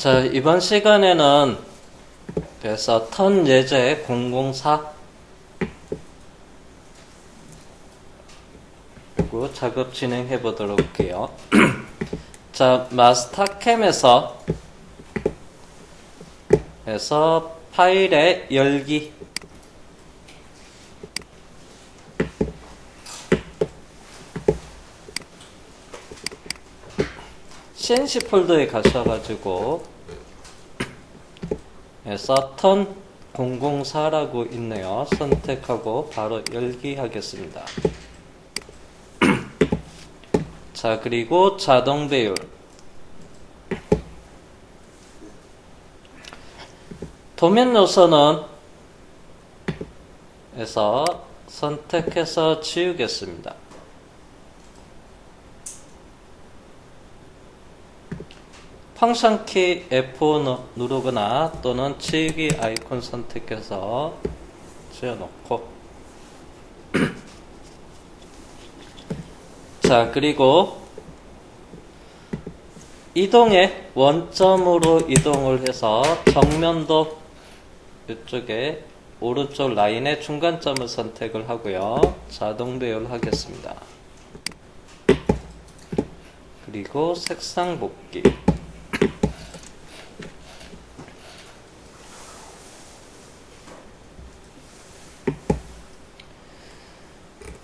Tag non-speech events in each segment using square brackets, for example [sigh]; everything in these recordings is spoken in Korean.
자, 이번 시간에는 그래서 턴 예제 004 그리고 작업 진행해 보도록 할게요. [clears throat] 자, 마스터캠에서 해서 파일의 열기 CNC 폴더에 가셔가지고 해서 턴 004라고 있네요. 선택하고 바로 열기 하겠습니다. [clears throat] 자, 그리고 자동 배율. 도면 요소는 에서 선택해서 지우겠습니다. 펑션 키 F5 누르거나 또는 지우기 아이콘 선택해서 지어놓고. [clears throat] 자 그리고 이동에 원점으로 이동을 해서 정면도 이쪽에 오른쪽 라인의 중간점을 선택을 하고요. 자동 배열 하겠습니다. 그리고 색상 복귀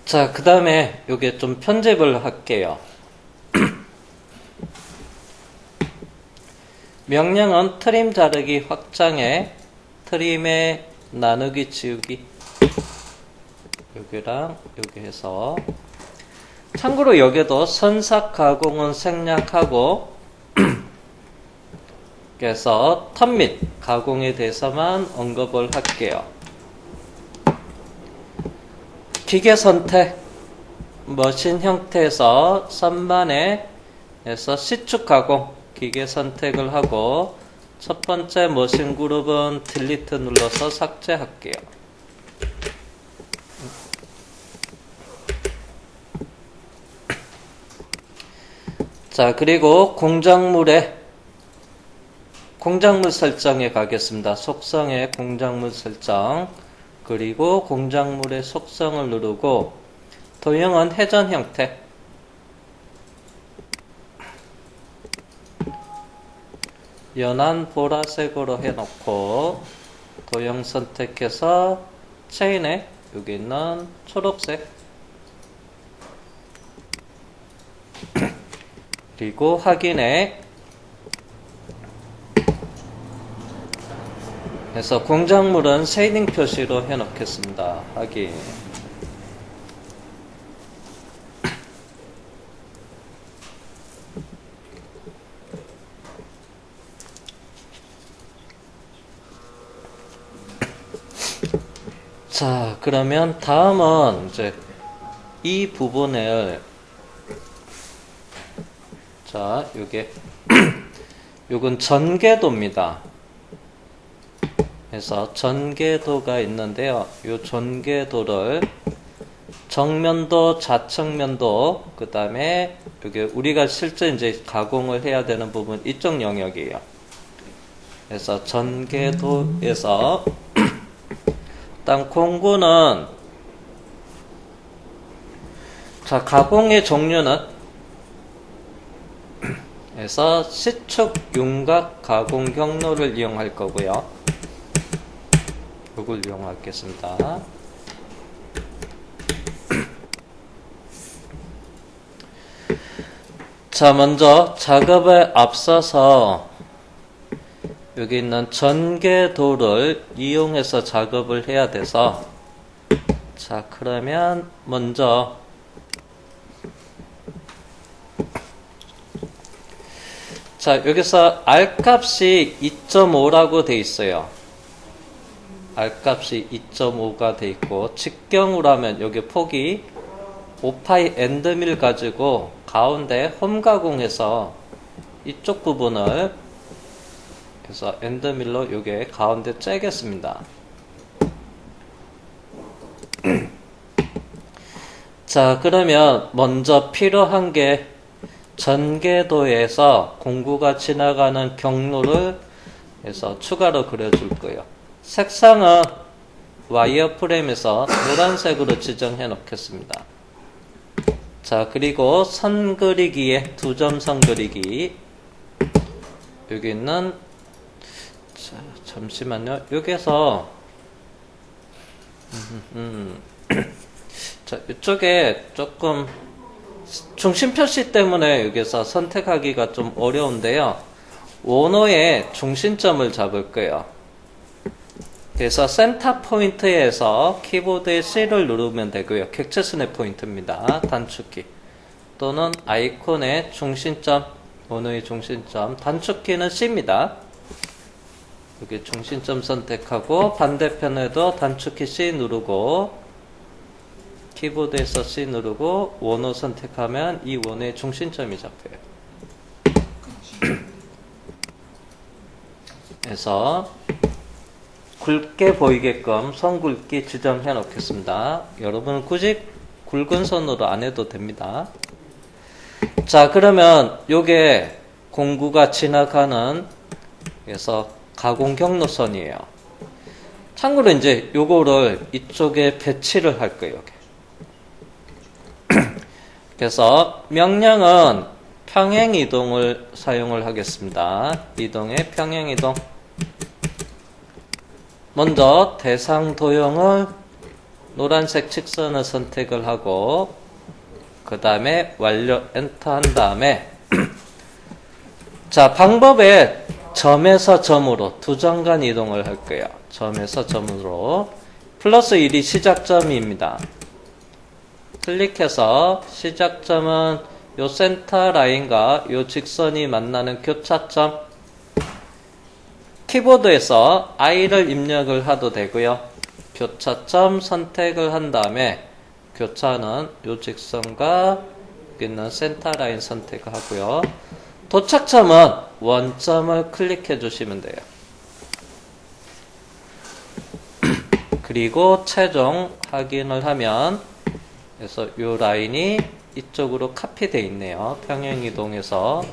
자, 그 다음에 요게 좀 편집을 할게요. [clears throat] 명령은 트림 자르기 확장에 트림에 나누기 지우기 여기랑 여기 해서 참고로 여기도 선삭 가공은 생략하고 [clears throat] 그래서 턴 및 가공에 대해서만 언급을 할게요. 기계 선택 머신 형태에서 선반에 에서 시축 가공 기계 선택을 하고 첫 번째 머신 그룹은 딜리트 눌러서 삭제할게요. 자, 그리고 공작물에 공작물 설정에 가겠습니다. 속성에 공작물 설정 그리고 공작물의 속성을 누르고 도형은 회전 형태. 연한 보라색으로 해놓고 도형 선택해서 체인에 여기 있는 초록색. 그리고 확인에 그래서 공작물은 쉐이딩 표시로 해놓겠습니다. 확인. 자, 그러면 다음은 이제 이 부분을 자, 요게 [clears throat] 요건 전개도입니다. 그래서 전개도가 있는데요. 이 전개도를 정면도, 좌측면도, 그 다음에 여기 우리가 실제 이제 가공을 해야 되는 부분 이쪽 영역이에요. 그래서 전개도에서 [clears throat] 일단 공구는 자 가공의 종류는 [clears throat] 그래서 시축 윤곽 가공 경로를 이용할 거고요. 이걸 이용하겠습니다. [clears throat] 자, 먼저 작업에 앞서서 여기 있는 전개도를 이용해서 작업을 해야 돼서 자, 그러면 먼저 자, 여기서 R 값이 2.5라고 돼 있어요. R값이 2.5가 돼 있고 직경으로 하면 여기 폭이 5파이 엔드밀 가지고 가운데 홈 가공해서 이쪽 부분을 그래서 엔드밀로 요게 가운데 째겠습니다. [clears throat] 자 그러면 먼저 필요한 게 전개도에서 공구가 지나가는 경로를 해서 추가로 그려줄 거예요. 색상은 와이어프레임에서 노란색으로 지정해 놓겠습니다. 자, 그리고 선 그리기에 두 점 선 그리기. 여기 있는, 자, 잠시만요. 여기서, 음, 음, 자, 이쪽에 조금 중심 표시 때문에 여기서 선택하기가 좀 어려운데요. 원호의 중심점을 잡을 거예요. 그래서 센터 포인트에서 키보드의 C를 누르면 되고요. 객체순의 포인트입니다. 단축키. 또는 아이콘의 중심점, 원호의 중심점, 단축키는 C입니다. 여기 중심점 선택하고 반대편에도 단축키 C 누르고 키보드에서 C 누르고 원호 선택하면 이 원호의 중심점이 잡혀요. 그래서 굵게 보이게끔 선 굵기 지정해 놓겠습니다. 여러분 굳이 굵은 선으로 안 해도 됩니다. 자 그러면 요게 공구가 지나가는 그래서 가공 경로선이에요. 참고로 이제 요거를 이쪽에 배치를 할 거예요. [clears throat] 그래서 명령은 평행 이동을 사용을 하겠습니다. 이동의 평행 이동. 먼저 대상 도형을 노란색 직선을 선택을 하고 그 다음에 완료 엔터 한 다음에 [clears throat] 자 방법에 점에서 점으로 두 점간 이동을 할 거예요. 점에서 점으로 플러스 1이 시작점입니다. 클릭해서 시작점은 요 센터 라인과 요 직선이 만나는 교차점 키보드에서 I를 입력을 해도 되고요. 교차점 선택을 한 다음에 교차는 요 직선과 여기 있는 센터 라인 선택을 하고요. 도착점은 원점을 클릭해 주시면 돼요. [clears throat] 그리고 최종 확인을 하면 그래서 요 라인이 이쪽으로 카피되어 있네요. 평행 이동해서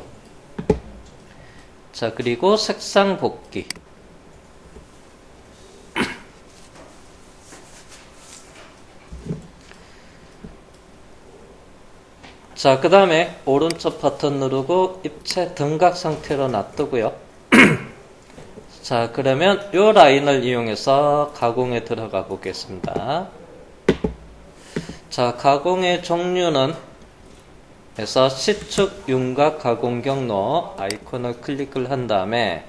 자, 그리고 색상 복귀. [clears throat] 자, 그 다음에 오른쪽 버튼 누르고 입체 등각 상태로 놔두고요. [clears throat] 자, 그러면 이 라인을 이용해서 가공에 들어가 보겠습니다. 자, 가공의 종류는 그래서 C축 윤곽 가공 경로 아이콘을 클릭을 한 다음에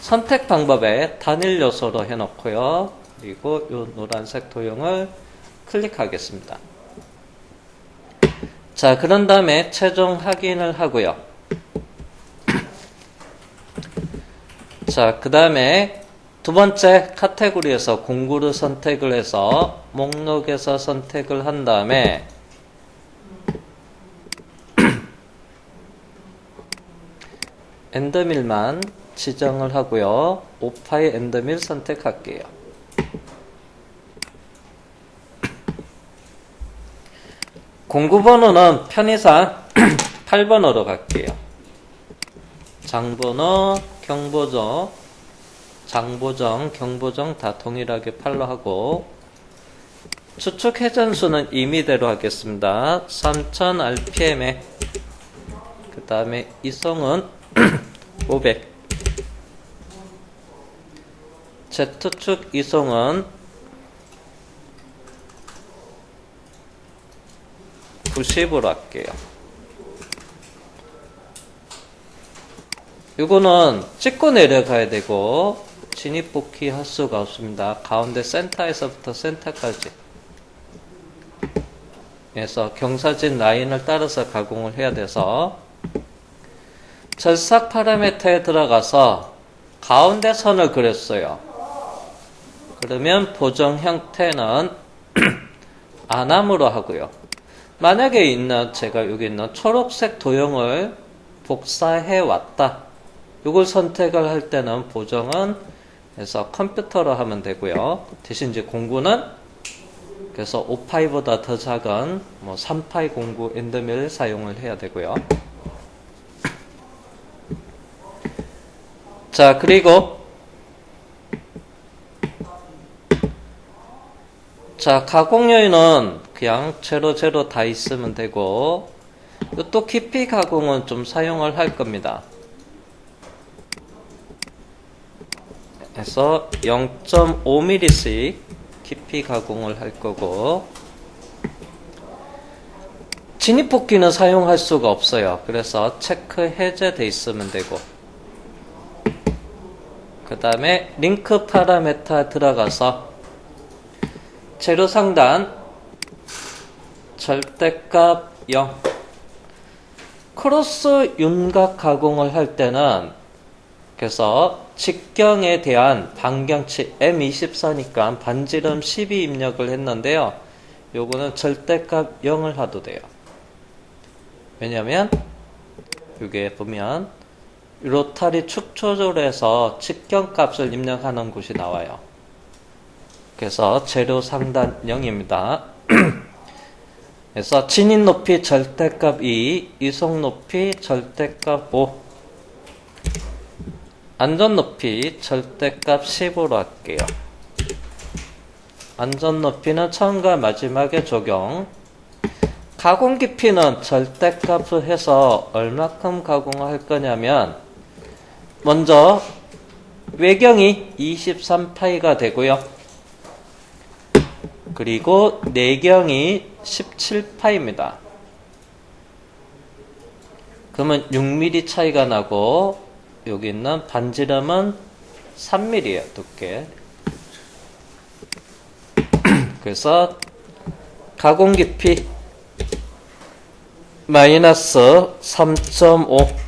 선택 방법에 단일 요소로 해놓고요. 그리고 이 노란색 도형을 클릭하겠습니다. 자, 그런 다음에 최종 확인을 하고요. 자, 그 다음에 두 번째 카테고리에서 공구를 선택을 해서 목록에서 선택을 한 다음에 엔더밀만 지정을 하고요. 오파의 엔더밀 선택할게요. 공구번호는 편의상 [clears throat] 8번으로 갈게요. 장번호, 경보정, 장보정, 경보정 다 동일하게 8로 하고 추측 회전수는 임의대로 하겠습니다. 3000rpm에 그 다음에 이성은 [clears throat] 500 Z축 이송은 90으로 할게요. 이거는 찍고 내려가야 되고 진입 복귀 할 수가 없습니다. 가운데 센터에서부터 센터까지 그래서 경사진 라인을 따라서 가공을 해야 돼서 절삭 파라미터에 들어가서 가운데 선을 그렸어요. 그러면 보정 형태는 [clears throat] 안함으로 하고요. 만약에 있는 제가 여기 있는 초록색 도형을 복사해 왔다. 이걸 선택을 할 때는 보정은 그래서 컴퓨터로 하면 되고요. 대신 이제 공구는 그래서 5파이보다 더 작은 뭐 3파이 공구 엔더밀 사용을 해야 되고요. 자, 그리고 자, 가공 요인은 그냥 제로 제로 다 있으면 되고 또 깊이 가공은 좀 사용을 할 겁니다. 그래서 0.5mm씩 깊이 가공을 할 거고 진입폭기는 사용할 수가 없어요. 그래서 체크 해제돼 있으면 되고 그 다음에 링크 파라메타 들어가서 재료 상단 절대값 0 크로스 윤곽 가공을 할 때는 그래서 직경에 대한 반경치 M24니까 반지름 12 입력을 했는데요. 요거는 절대값 0을 하도 돼요. 왜냐면 여기에 보면 로타리 축 조절해서 직경값을 입력하는 곳이 나와요. 그래서 재료 상단 0입니다. [clears throat] 그래서 진입 높이 절대값 2, 이속 높이 절대값 5, 안전 높이 절대값 10으로 할게요. 안전 높이는 처음과 마지막에 적용. 가공 깊이는 절대값을 해서 얼마큼 가공을 할 거냐면 먼저 외경이 23파이가 되고요. 그리고 내경이 17파입니다. 그러면 6mm 차이가 나고 여기 있는 반지름은 3mm예요, 두께. [clears throat] 그래서 가공 깊이 마이너스 3.5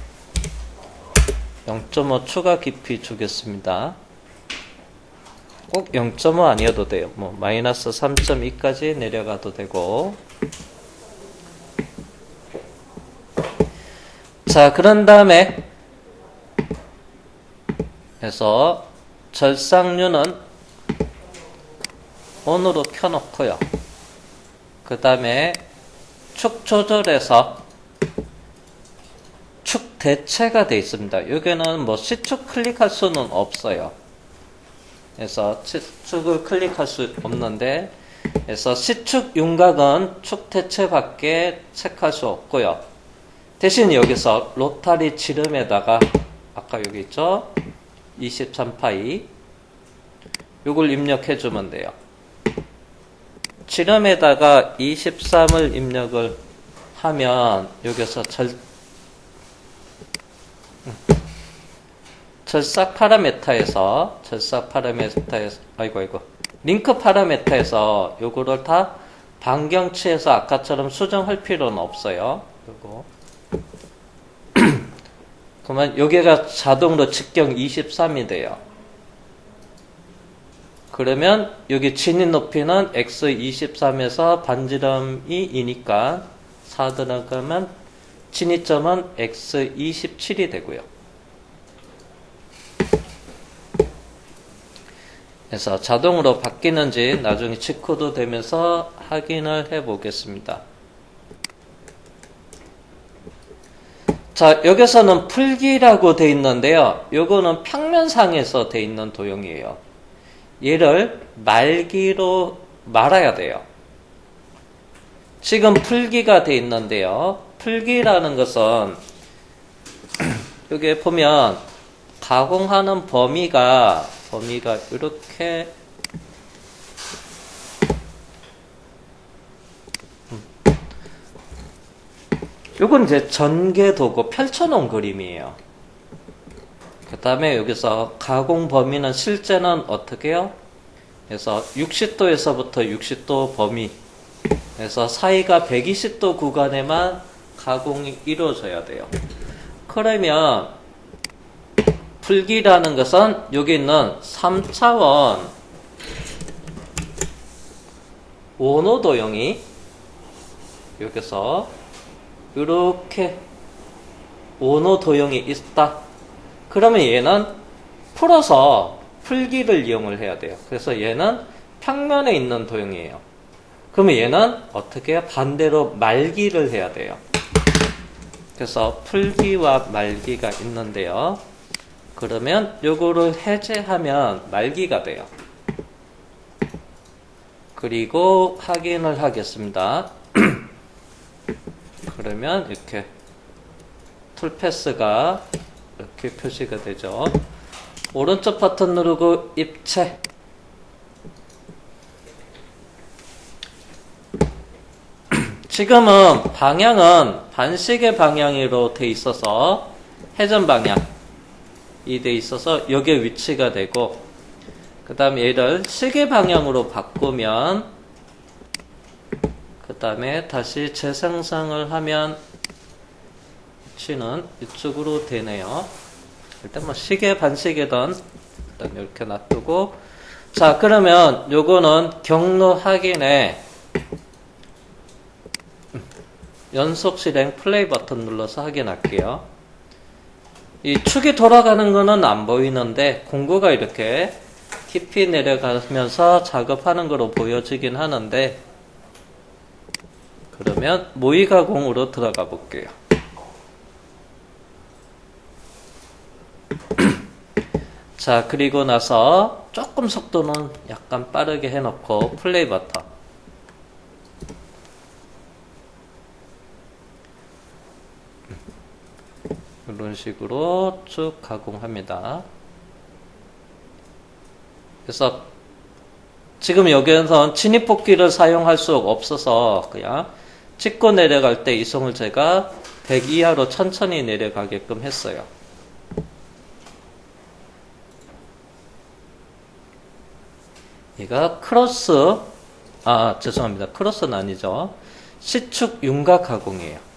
0.5 추가 깊이 주겠습니다. 꼭 0.5 아니어도 돼요. 뭐 마이너스 3.2까지 내려가도 되고 자 그런 다음에 해서 절상류는 온으로 켜놓고요. 그 다음에 축 조절해서 축 대체가 되어 있습니다. 여기는 뭐 C축 클릭할 수는 없어요. 그래서 C축을 클릭할 수 없는데 그래서 C축 윤곽은 축 대체밖에 체크할 수 없고요. 대신 여기서 로타리 지름에다가 아까 여기 있죠? 23파이 요걸 입력해 주면 돼요. 지름에다가 23을 입력을 하면 여기서 절 절삭 파라메타에서 절삭 파라메타에서 아이고 아이고 링크 파라메타에서 요거를 다 반경치에서 아까처럼 수정할 필요는 없어요. 요거 [clears throat] 그러면 여기가 자동으로 직경 23이 돼요. 그러면 여기 진입 높이는 x23에서 반지름이 2니까 4 들어가면 진입점은 x27이 되고요. 그래서 자동으로 바뀌는지 나중에 체크도 되면서 확인을 해 보겠습니다. 자, 여기서는 풀기라고 돼 있는데요. 요거는 평면상에서 돼 있는 도형이에요. 얘를 말기로 말아야 돼요. 지금 풀기가 돼 있는데요. 풀기라는 것은 여기 보면 가공하는 범위가 범위가 이렇게 이건 이제 전개도고 펼쳐놓은 그림이에요. 그 다음에 여기서 가공 범위는 실제는 어떻게 해요? 그래서 60도에서부터 60도 범위 그래서 사이가 120도 구간에만 가공이 이루어져야 돼요. 그러면 풀기라는 것은 여기 있는 3차원 원호 도형이 여기서 이렇게 원호 도형이 있다. 그러면 얘는 풀어서 풀기를 이용을 해야 돼요. 그래서 얘는 평면에 있는 도형이에요. 그러면 얘는 어떻게? 반대로 말기를 해야 돼요. 그래서 풀기와 말기가 있는데요. 그러면 요거를 해제하면 말기가 돼요. 그리고 확인을 하겠습니다. [clears throat] 그러면 이렇게 툴패스가 이렇게 표시가 되죠. 오른쪽 버튼 누르고 입체. 지금은 방향은 반시계 방향으로 돼 있어서 회전 방향이 돼 있어서 여기에 위치가 되고 그 다음에 얘를 시계 방향으로 바꾸면 그 다음에 다시 재생성을 하면 위치는 이쪽으로 되네요. 일단 뭐 시계 반시계든 일단 이렇게 놔두고 자 그러면 요거는 경로 확인에 연속 실행 플레이 버튼 눌러서 확인할게요. 이 축이 돌아가는 거는 안 보이는데 공구가 이렇게 깊이 내려가면서 작업하는 거로 보여지긴 하는데 그러면 모의 가공으로 들어가 볼게요. [clears throat] 자 그리고 나서 조금 속도는 약간 빠르게 해놓고 플레이 버튼 이런 식으로 쭉 가공합니다. 그래서 지금 여기에서 진입복귀를 사용할 수 없어서 그냥 찍고 내려갈 때 이송을 제가 100 이하로 천천히 내려가게끔 했어요. 얘가 크로스, 아, 죄송합니다. 크로스는 아니죠. 시축 윤곽 가공이에요.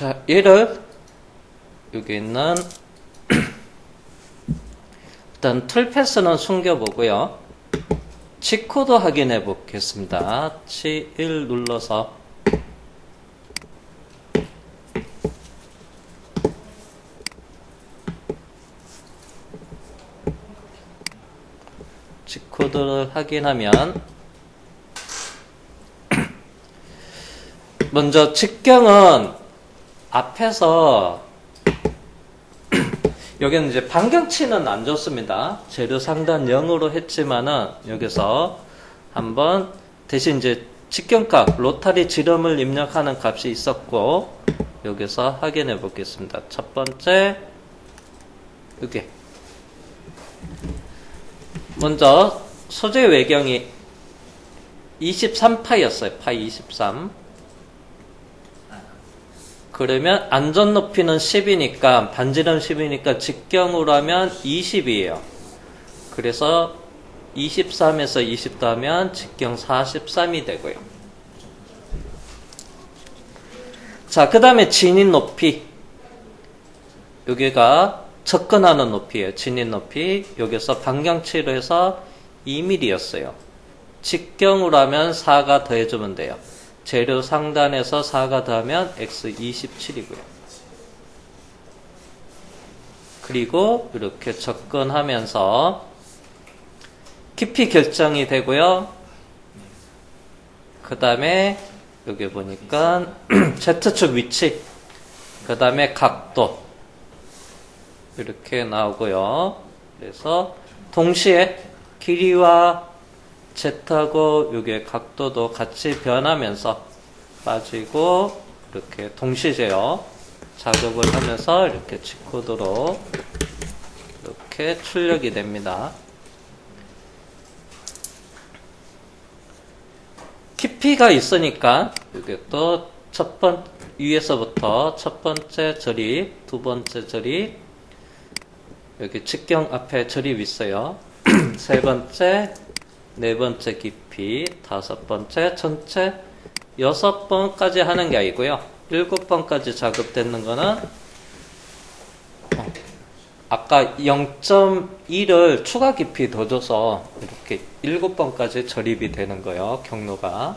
자, 얘를 여기 있는 [clears throat] 일단 툴패스는 숨겨보고요. 치코드 확인해 보겠습니다. 치1 눌러서 치코드를 확인하면 [clears throat] 먼저 직경은 앞에서 [clears throat] 여기는 이제 반경치는 안 좋습니다. 재료 상단 0으로 했지만은 여기서 한번 대신 이제 직경값 로타리 지름을 입력하는 값이 있었고 여기서 확인해 보겠습니다. 첫 번째 여기 먼저 소재 외경이 23파였어요. 파 23. 그러면 안전 높이는 10이니까 반지름 10이니까 직경으로 하면 20이에요. 그래서 23에서 20 더하면 직경 43이 되고요. 자, 그 다음에 진입 높이. 여기가 접근하는 높이에요. 진입 높이. 여기서 반경치로 해서 2mm였어요. 직경으로 하면 4가 더해주면 돼요. 재료 상단에서 4가 더하면 x 27이고요. 그리고 이렇게 접근하면서 깊이 결정이 되고요. 그 다음에 여기 보니까 [clears throat] Z축 위치, 그 다음에 각도 이렇게 나오고요. 그래서 동시에 길이와 Z하고 요게 각도도 같이 변하면서 빠지고 이렇게 동시 제어 작업을 하면서 이렇게 G코드로 이렇게 출력이 됩니다. 깊이가 있으니까 이게 또 첫 번, 위에서부터 첫 번째 절입, 두 번째 절입, 여기 직경 앞에 절입 있어요. [clears throat] 세 번째, 네 번째 깊이, 다섯 번째, 전체 여섯 번까지 하는 게 아니고요. 일곱 번까지 작업되는 거는 어, 아까 0.1을 추가 깊이 더 줘서 이렇게 7번까지 절입이 되는 거예요. 경로가.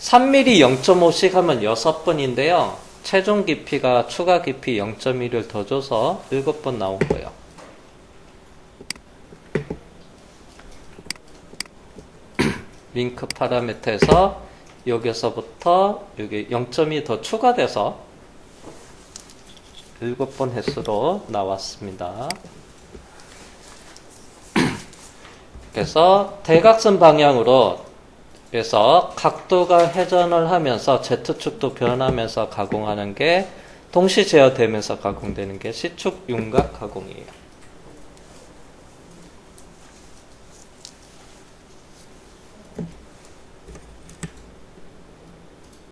3mm 0.5씩 하면 6번인데요. 최종 깊이가 추가 깊이 0.1을 더 줘서 7번 나온 거예요. 링크 파라미터에서 여기서부터 여기 0점이 더 추가돼서 7번 횟수로 나왔습니다. [clears throat] 그래서 대각선 방향으로 그래서 각도가 회전을 하면서 Z축도 변하면서 가공하는 게 동시 제어되면서 가공되는 게 C축 윤곽 가공이에요.